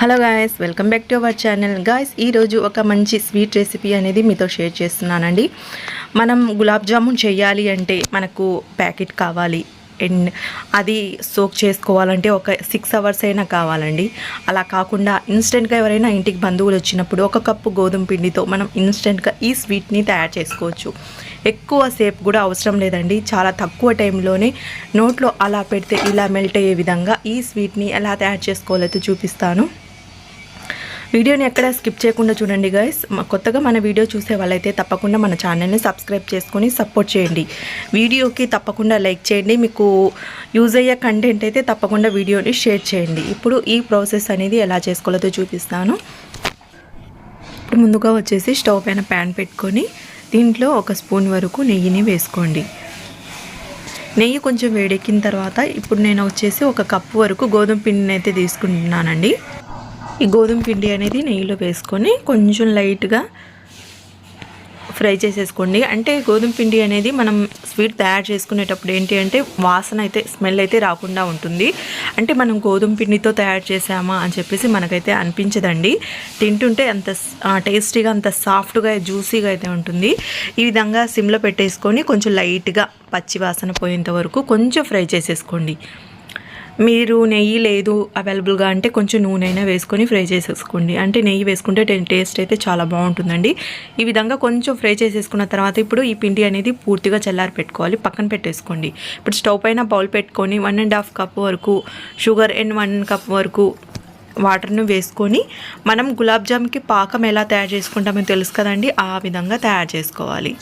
Hello guys welcome back to our channel guys ఈరోజు ఒక మంచి స్వీట్ రెసిపీ అనేది మీతో షేర్ చేస్తున్నానండి. మనం గులాబ్ జామున్ చేయాలి అంటే మనకు ప్యాకెట్ కావాలి. అండ్ అది సోక్ చేసుకోవాలంటే ఒక సిక్స్ అవర్స్ అయినా కావాలండి. అలా కాకుండా ఇన్స్టెంట్గా ఎవరైనా ఇంటికి బంధువులు వచ్చినప్పుడు ఒక కప్పు గోధుమ పిండితో మనం ఇన్స్టెంట్గా ఈ స్వీట్ని తయారు చేసుకోవచ్చు. ఎక్కువ సేపు కూడా అవసరం లేదండి. చాలా తక్కువ టైంలోనే నోట్లో అలా పెడితే ఇలా మెల్ట్ అయ్యే విధంగా ఈ స్వీట్ని ఎలా తయారు చేసుకోవాలో చూపిస్తాను. వీడియోని ఎక్కడ స్కిప్ చేయకుండా చూడండి గైస్ కొత్తగా మన వీడియో చూసే వాళ్ళైతే తప్పకుండా మన ఛానల్ని సబ్స్క్రైబ్ చేసుకొని సపోర్ట్ చేయండి. వీడియోకి తప్పకుండా లైక్ చేయండి. మీకు యూజ్ అయ్యే కంటెంట్ అయితే తప్పకుండా వీడియోని షేర్ చేయండి. ఇప్పుడు ఈ ప్రాసెస్ అనేది ఎలా చేసుకోలేదో చూపిస్తాను. ఇప్పుడు ముందుగా వచ్చేసి స్టవ్ పైన ప్యాన్ పెట్టుకొని దీంట్లో ఒక స్పూన్ వరకు నెయ్యిని వేసుకోండి. నెయ్యి కొంచెం వేడెక్కిన తర్వాత ఇప్పుడు నేను వచ్చేసి ఒక కప్పు వరకు గోధుమ పిండిని అయితే తీసుకుంటున్నానండి ఈ గోధుమ పిండి అనేది నెయ్యిలో వేసుకొని కొంచెం లైట్గా ఫ్రై చేసేసుకోండి. అంటే గోధుమ పిండి అనేది మనం స్వీట్ తయారు చేసుకునేటప్పుడు ఏంటి అంటే వాసన అయితే స్మెల్ అయితే రాకుండా ఉంటుంది. అంటే మనం గోధుమ పిండితో తయారు చేసామా అని చెప్పేసి మనకైతే అనిపించదండి. తింటుంటే అంత టేస్టీగా అంత సాఫ్ట్గా జ్యూసీగా అయితే ఉంటుంది. ఈ విధంగా సిమ్లో పెట్టేసుకొని కొంచెం లైట్గా పచ్చి వాసన పోయేంత వరకు కొంచెం ఫ్రై చేసేసుకోండి. మీరు నెయ్యి లేదు అవైలబుల్గా అంటే కొంచెం నూనె అయినా వేసుకొని ఫ్రై చేసేసుకోండి. అంటే నెయ్యి వేసుకుంటే టేస్ట్ అయితే చాలా బాగుంటుందండి. ఈ విధంగా కొంచెం ఫ్రై చేసేసుకున్న తర్వాత ఇప్పుడు ఈ పిండి అనేది పూర్తిగా చల్లారి పెట్టుకోవాలి. పక్కన పెట్టేసుకోండి. ఇప్పుడు స్టవ్ పైన బౌల్ పెట్టుకొని వన్ అండ్ హాఫ్ కప్ వరకు షుగర్ అండ్ వన్ కప్ వరకు వాటర్ను వేసుకొని మనం గులాబ్ జామ్కి పాకం ఎలా తయారు చేసుకుంటామో తెలుసు కదండి. ఆ విధంగా తయారు చేసుకోవాలి.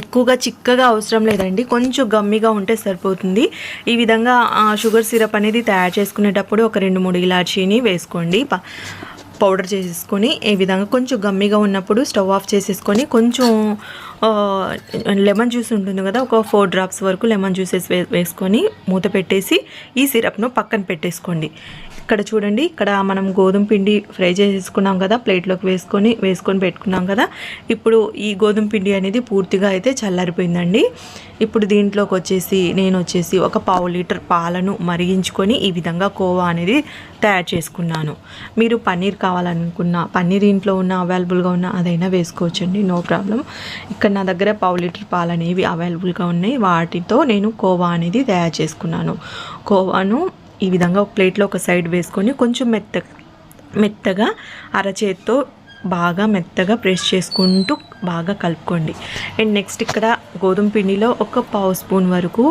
ఎక్కువగా చిక్కగా అవసరం లేదండి. కొంచెం గమ్మిగా ఉంటే సరిపోతుంది. ఈ విధంగా షుగర్ సిరప్ అనేది తయారు చేసుకునేటప్పుడు ఒక రెండు మూడు ఇలాచీని వేసుకోండి. పౌడర్ చేసేసుకొని ఈ విధంగా కొంచెం గమ్మిగా ఉన్నప్పుడు స్టవ్ ఆఫ్ చేసేసుకొని కొంచెం లెమన్ జ్యూస్ ఉంటుంది కదా ఒక ఫోర్ డ్రాప్స్ వరకు లెమన్ జ్యూసెస్ వేసుకొని మూత పెట్టేసి ఈ సిరప్ను పక్కన పెట్టేసుకోండి. ఇక్కడ చూడండి ఇక్కడ మనం గోధుమ పిండి ఫ్రై చేసేసుకున్నాం కదా ప్లేట్లోకి వేసుకొని వేసుకొని పెట్టుకున్నాం కదా. ఇప్పుడు ఈ గోధుమ పిండి అనేది పూర్తిగా అయితే చల్లారిపోయిందండి. ఇప్పుడు దీంట్లోకి వచ్చేసి నేను వచ్చేసి ఒక పావు లీటర్ పాలను మరిగించుకొని ఈ విధంగా కోవా అనేది తయారు చేసుకున్నాను. మీరు పన్నీర్ కావాలనుకున్న పన్నీర్ ఇంట్లో ఉన్న అవైలబుల్గా ఉన్న అదైనా వేసుకోవచ్చండి నో ప్రాబ్లం. ఇక్కడ నా దగ్గర పావు లీటర్ పాలు అనేవి అవైలబుల్గా ఉన్నాయి. వాటితో నేను కోవా అనేది తయారు చేసుకున్నాను. కోవాను ఈ విధంగా ఒక ప్లేట్లో ఒక సైడ్ వేసుకొని కొంచెం మెత్త మెత్తగా అరచేత్తో బాగా మెత్తగా ప్రెస్ చేసుకుంటూ బాగా కలుపుకోండి. అండ్ నెక్స్ట్ ఇక్కడ గోధుమ పిండిలో ఒక పావు స్పూన్ వరకు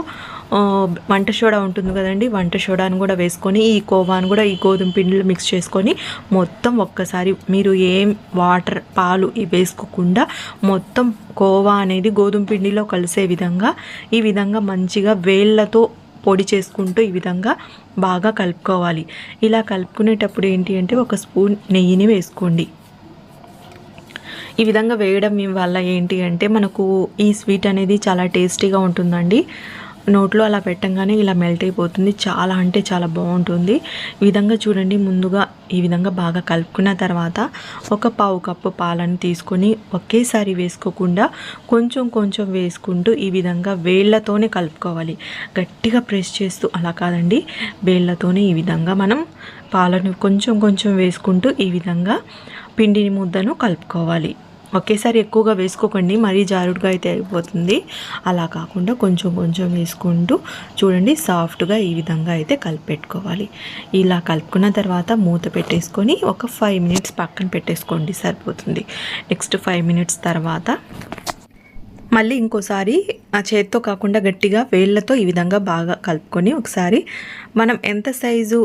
వంట సోడా ఉంటుంది కదండి వంట సోడాను కూడా వేసుకొని ఈ కోవాను కూడా ఈ గోధుమ పిండిలో మిక్స్ చేసుకొని మొత్తం ఒక్కసారి మీరు ఏం వాటర్ పాలు వేసుకోకుండా మొత్తం కోవా అనేది గోధుమ పిండిలో కలిసే విధంగా ఈ విధంగా మంచిగా వేళ్ళతో పొడి చేసుకుంటూ ఈ విధంగా బాగా కలుపుకోవాలి. ఇలా కలుపుకునేటప్పుడు ఏంటి అంటే ఒక స్పూన్ నెయ్యిని వేసుకోండి. ఈ విధంగా వేయడం వల్ల ఏంటి అంటే మనకు ఈ స్వీట్ అనేది చాలా టేస్టీగా ఉంటుందండి. నోట్లో అలా పెట్టంగానే ఇలా మెల్ట్ అయిపోతుంది. చాలా అంటే చాలా బాగుంటుంది. ఈ విధంగా చూడండి ముందుగా ఈ విధంగా బాగా కలుపుకున్న తర్వాత ఒక పావు కప్పు పాలను తీసుకొని ఒకేసారి వేసుకోకుండా కొంచెం కొంచెం వేసుకుంటూ ఈ విధంగా వేళ్ళతోనే కలుపుకోవాలి. గట్టిగా ప్రెస్ చేస్తూ అలా కాదండి. వేళ్ళతోనే ఈ విధంగా మనం పాలను కొంచెం కొంచెం వేసుకుంటూ ఈ విధంగా పిండిని ముద్దను కలుపుకోవాలి. ఒకేసారి ఎక్కువగా వేసుకోకండి మరీ జారుడుగా అయితే అయిపోతుంది. అలా కాకుండా కొంచెం కొంచెం వేసుకుంటూ చూడండి సాఫ్ట్గా ఈ విధంగా అయితే కలిపెట్టుకోవాలి. ఇలా కలుపుకున్న తర్వాత మూత పెట్టేసుకొని ఒక ఫైవ్ మినిట్స్ పక్కన పెట్టేసుకోండి సరిపోతుంది. నెక్స్ట్ ఫైవ్ మినిట్స్ తర్వాత మళ్ళీ ఇంకోసారి ఆ చేత్తో కాకుండా గట్టిగా వేళ్ళతో ఈ విధంగా బాగా కలుపుకొని ఒకసారి మనం ఎంత సైజు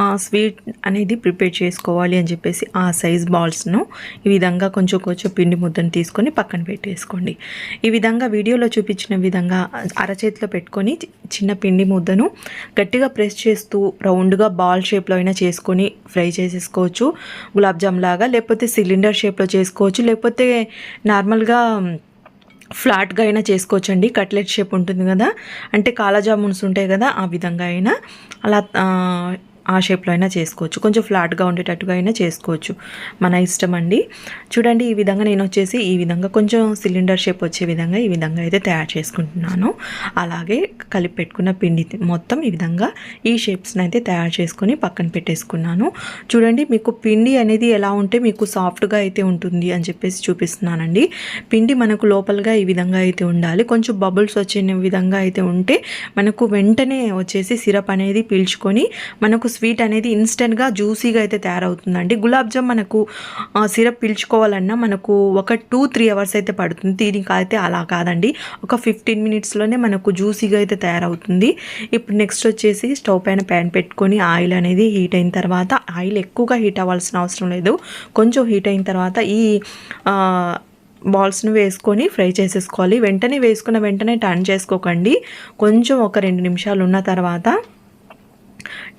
ఆ స్వీట్ అనేది ప్రిపేర్ చేసుకోవాలి అని చెప్పేసి ఆ సైజ్ బాల్స్ను ఈ విధంగా కొంచెం కొంచెం పిండి ముద్దను తీసుకొని పక్కన పెట్టేసుకోండి. ఈ విధంగా వీడియోలో చూపించిన విధంగా అరచేతిలో పెట్టుకొని చిన్న పిండి ముద్దను గట్టిగా ప్రెస్ చేస్తూ రౌండ్గా బాల్ షేప్లో అయినా చేసుకొని ఫ్రై చేసేసుకోవచ్చు. గులాబ్జామ్ లాగా లేకపోతే సిలిండర్ షేప్లో చేసుకోవచ్చు. లేకపోతే నార్మల్గా ఫ్లాట్గా అయినా చేసుకోవచ్చు అండి కట్లెట్ షేప్ ఉంటుంది కదా. అంటే కాలాజామున్స్ ఉంటాయి కదా ఆ విధంగా అయినా. అలా ఆ షేప్లో అయినా చేసుకోవచ్చు. కొంచెం ఫ్లాట్గా ఉండేటట్టుగా అయినా చేసుకోవచ్చు. మన ఇష్టం అండి. చూడండి ఈ విధంగా నేను వచ్చేసి ఈ విధంగా కొంచెం సిలిండర్ షేప్ వచ్చే విధంగా ఈ విధంగా అయితే తయారు చేసుకుంటున్నాను. అలాగే కలిపి పెట్టుకున్న పిండి మొత్తం ఈ విధంగా ఈ షేప్స్ని అయితే తయారు చేసుకొని పక్కన పెట్టేసుకున్నాను. చూడండి మీకు పిండి అనేది ఎలా ఉంటే మీకు సాఫ్ట్గా అయితే ఉంటుంది అని చెప్పేసి చూపిస్తున్నానండి. పిండి మనకు లోపలగా ఈ విధంగా అయితే ఉండాలి. కొంచెం బబుల్స్ వచ్చే విధంగా అయితే ఉంటే మనకు వెంటనే వచ్చేసి సిరప్ అనేది పీల్చుకొని మనకు స్వీట్ అనేది ఇన్స్టెంట్గా జ్యూసీగా అయితే తయారవుతుందండి. గులాబ్ జామ్ మనకు సిరప్ పీల్చుకోవాలన్నా మనకు ఒక టూ త్రీ అవర్స్ అయితే పడుతుంది. దీనికి అయితే అలా కాదండి. ఒక ఫిఫ్టీన్ మినిట్స్లోనే మనకు జ్యూసీగా అయితే తయారవుతుంది. ఇప్పుడు నెక్స్ట్ వచ్చేసి స్టవ్ పైన ప్యాన్ పెట్టుకొని ఆయిల్ అనేది హీట్ అయిన తర్వాత ఆయిల్ ఎక్కువగా హీట్ అవ్వాల్సిన అవసరం లేదు. కొంచెం హీట్ అయిన తర్వాత ఈ బాల్స్ను వేసుకొని ఫ్రై చేసేసుకోవాలి. వెంటనే వేసుకున్న వెంటనే టర్న్ చేసుకోకండి. కొంచెం ఒక రెండు నిమిషాలు ఉన్న తర్వాత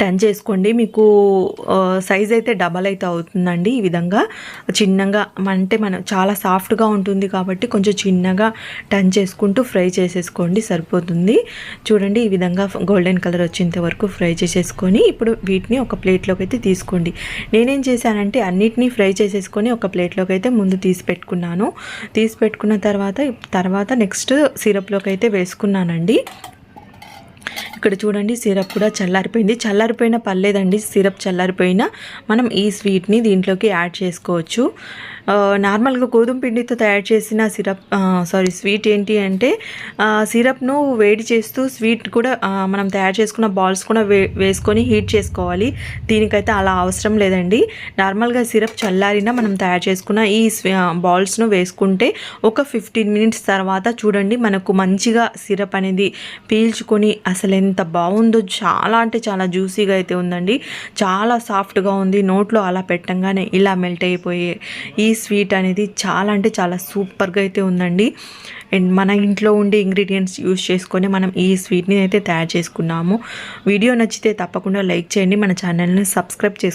టెన్ చేసుకోండి. మీకు సైజ్ అయితే డబల్ అయితే అవుతుందండి ఈ విధంగా. చిన్నగా అంటే మనం చాలా సాఫ్ట్గా ఉంటుంది కాబట్టి కొంచెం చిన్నగా టన్ చేసుకుంటూ ఫ్రై చేసేసుకోండి సరిపోతుంది. చూడండి ఈ విధంగా గోల్డెన్ కలర్ వచ్చేంత వరకు ఫ్రై చేసేసుకొని ఇప్పుడు వీటిని ఒక ప్లేట్లోకి అయితే తీసుకోండి. నేనేం చేశానంటే అన్నిటినీ ఫ్రై చేసేసుకొని ఒక ప్లేట్లోకి అయితే ముందు తీసి పెట్టుకున్నాను. తీసి పెట్టుకున్న తర్వాత తర్వాత నెక్స్ట్ సిరప్లోకి అయితే వేసుకున్నానండి. ఇక్కడ చూడండి సిరప్ కూడా చల్లారిపోయింది. చల్లారిపోయిన పర్లేదండి సిరప్ చల్లారిపోయినా మనం ఈ స్వీట్ని దీంట్లోకి యాడ్ చేసుకోవచ్చు. నార్మల్గా గోధుమ పిండితో తయారు చేసిన సిరప్ సారీ స్వీట్ ఏంటి అంటే సిరప్ను వేడి చేస్తూ స్వీట్ కూడా మనం తయారు చేసుకున్న బాల్స్ కూడా వే వేసుకొని హీట్ చేసుకోవాలి. దీనికైతే అలా అవసరం లేదండి. నార్మల్గా సిరప్ చల్లారినా మనం తయారు చేసుకున్న ఈ స్వీ- బాల్స్ను వేసుకుంటే ఒక ఫిఫ్టీన్ మినిట్స్ తర్వాత చూడండి మనకు మంచిగా సిరప్ అనేది పీల్చుకొని అసలు ఎంత బాగుందో చాలా అంటే చాలా జ్యూసీగా అయితే ఉందండి. చాలా సాఫ్ట్గా ఉంది. నోట్లో అలా పెట్టంగానే ఇలా మెల్ట్ అయిపోయే ఈ స్వీట్ అనేది చాలా అంటే చాలా సూపర్గా అయితే ఉందండి. అండ్ మన ఇంట్లో ఉండే ఇంగ్రీడియంట్స్ యూస్ చేసుకొని మనం ఈ స్వీట్ని అయితే తయారు చేసుకున్నాము. వీడియో నచ్చితే తప్పకుండా లైక్ చేయండి. మన ఛానల్ని సబ్స్క్రైబ్ చేసుకోండి